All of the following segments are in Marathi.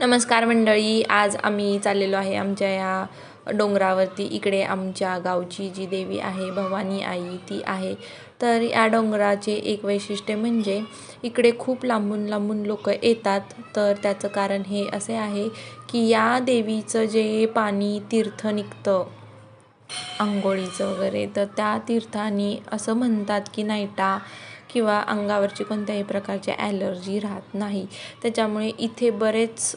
नमस्कार मंडळी आज आम्ही चाललेलो आहे आमच्या या डोंगरावरती. इकडे आमच्या गावची जी देवी आहे भवानी आई ती आहे. तर या डोंगराचे एक वैशिष्ट्य म्हणजे इकडे खूप लांबून लांबून लोक येतात. तर त्याचं कारण हे असे आहे की या देवीचं जे पाणी तीर्थ निघतं आंघोळीचं वगैरे तर त्या तीर्थाने असं म्हणतात की नाईटा किंवा अंगावरची कोणत्याही प्रकारची ॲलर्जी राहत नाही. त्याच्यामुळे इथे बरेच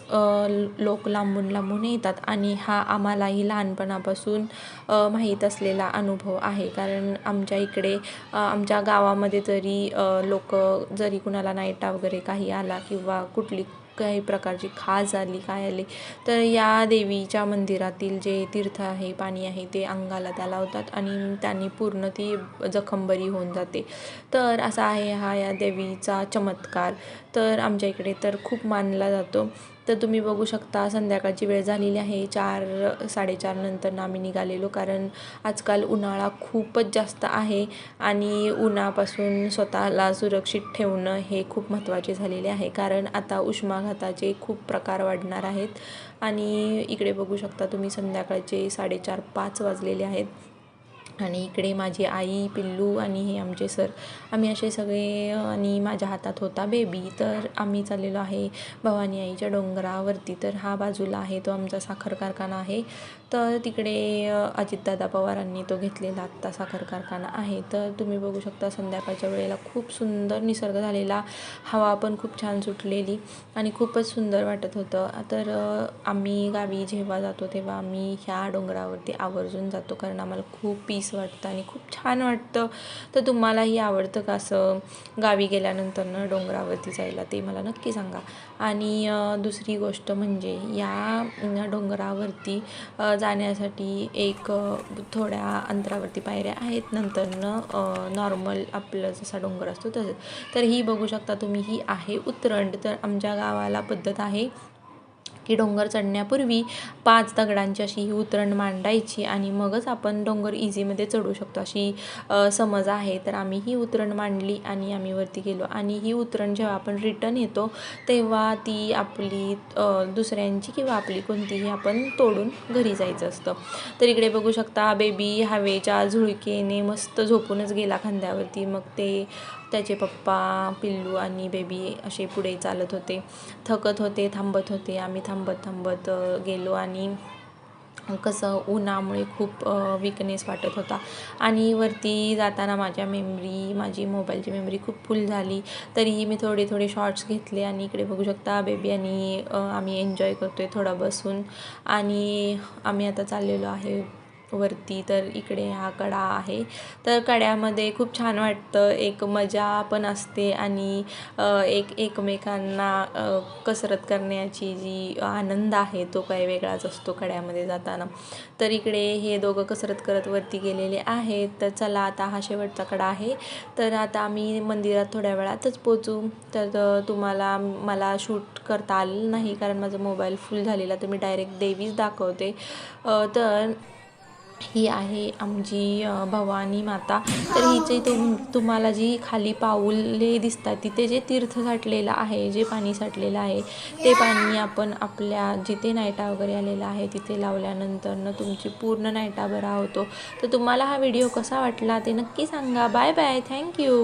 लोक लांबून लांबून येतात आणि हा आम्हालाही लहानपणापासून माहीत असलेला अनुभव आहे. कारण आमच्या इकडे आमच्या गावामध्ये तरी लोक जरी कुणाला नाईटा वगैरे काही आला किंवा कुठली काही प्रकारची खाज आली काय आली? तर या देवीच्या मंदिरातील जे तीर्थ आहे पाणी आहे ते अंगाला त्या लावतात आणि त्यांनी पूर्ण ती जखमबरी होऊन जाते. तर असा आहे हा या देवीचा चमत्कार. तर आमच्या इकडे तर खूप मानला जातो. तर तुम्ही बघू शकता संध्याकाळची वेळ झालेली आहे. चार साडेचार नंतर आम्ही निघालेलो कारण आजकाल उन्हाळा खूपच जास्त आहे आणि उन्हापासून स्वतःला सुरक्षित ठेवणं हे खूप महत्त्वाचे झालेले आहे. कारण आता उष्माघाताचे खूप प्रकार वाढणार आहेत. आणि इकडे बघू शकता तुम्ही संध्याकाळचे साडेचार पाच वाजलेले आहेत. आणि इकडे माझी आई पिल्लू आणि हे आमचे सर आम्ही असे सगळे आणि माझ्या हातात होता बेबी तर आम्ही चाललेलो आहे भवानी आईच्या डोंगरावरती. तर हा बाजूला आहे तो आमचा साखर कारखाना आहे. तर तिकडे अजितदादा पवारांनी तो घेतलेला आत्ता साखर कारखाना आहे. तर तुम्ही बघू शकता संध्याकाळच्या वेळेला खूप सुंदर निसर्ग झालेला. हवा पण खूप छान सुटलेली आणि खूपच सुंदर वाटत होतं. तर आम्ही गावी जेव्हा जातो तेव्हा आम्ही ह्या डोंगरावरती आवर्जून जातो. कारण आम्हाला खूप पीस वाटतं आणि खूप छान वाटतं. तर तुम्हालाही आवडतं का असं गावी गेल्यानंतर न डोंगरावरती जायला? ते मला नक्की सांगा. आणि दुसरी गोष्ट म्हणजे या डोंगरावरती जाण्यासाठी एक थोड्या अंतरावरती पायऱ्या आहेत. नंतरनं नॉर्मल आपलं जसा डोंगर असतो तसंच. तर ही बघू शकता तुम्ही ही आहे उतरंड तर आमच्या गावाला पद्धत आहे की डोंगर चढण्यापूर्वी पाच दगडांची अशी ही उतरण मांडायची आणि मगच आपण डोंगर इझीमध्ये चढू शकतो. अशी समज आहे. तर आम्ही ही उतरण मांडली आणि आम्ही वरती गेलो. आणि ही उतरण जेव्हा आपण रिटर्न येतो तेव्हा ती आपली दुसऱ्यांची किंवा आपली कोणतीही आपण तोडून घरी जायचं असतं. तर इकडे बघू शकता बेबी हवेच्या झुळकेने मस्त झोपूनच गेला खांद्यावरती. मग ते त्याचे पप्पा पिल्लू आणि बेबी असे पुढे चालत होते. थकत होते थांबत होते. आम्ही थांबत थांबत गेलो आणि कसं उन्हामुळे खूप विकनेस वाटत होता. आणि वरती जाताना माझ्या मेमरी माझी मोबाईलची मेमरी खूप फुल झाली. तरीही मी थोडे थोडे शॉर्ट्स घेतले आणि इकडे बघू शकता बेबी आणि आम्ही एन्जॉय करतो आहे थोडा बसून. आणि आम्ही आता चाललेलो आहे वरती तर इकडे हा कडा आहे. तर कड्यामध्ये खूप छान वाटतं. एक मजा पण असते आणि एक एकमेकांना कसरत करण्याची जी आनंद आहे तो काही वेगळाच असतो कड्यामध्ये जाताना. तर इकडे हे दोघं कसरत करत वरती गेलेले आहेत. तर चला आता हा शेवटचा कडा आहे. तर आता आम्ही मंदिरात थोड्या वेळातच पोचू. तर तुम्हाला मला शूट करता आलेलं नाही कारण माझा मोबाईल फुल झालेला. तर मी डायरेक्ट देवीच दाखवते. तर ही आहे आमची भवानी माता. तर हिचे तुम तुम्हाला जी खाली पाऊले दिसतात तिथे जे तीर्थ साठलेलं आहे जे पाणी साठलेलं आहे ते पाणी आपण आपल्या जिथे नायटा वगैरे आलेला आहे तिथे लावल्यानंतर तुमची पूर्ण नायटा बरा होतो. तर तुम्हाला हा व्हिडिओ कसा वाटला ते नक्की सांगा. Bye bye. थँक्यू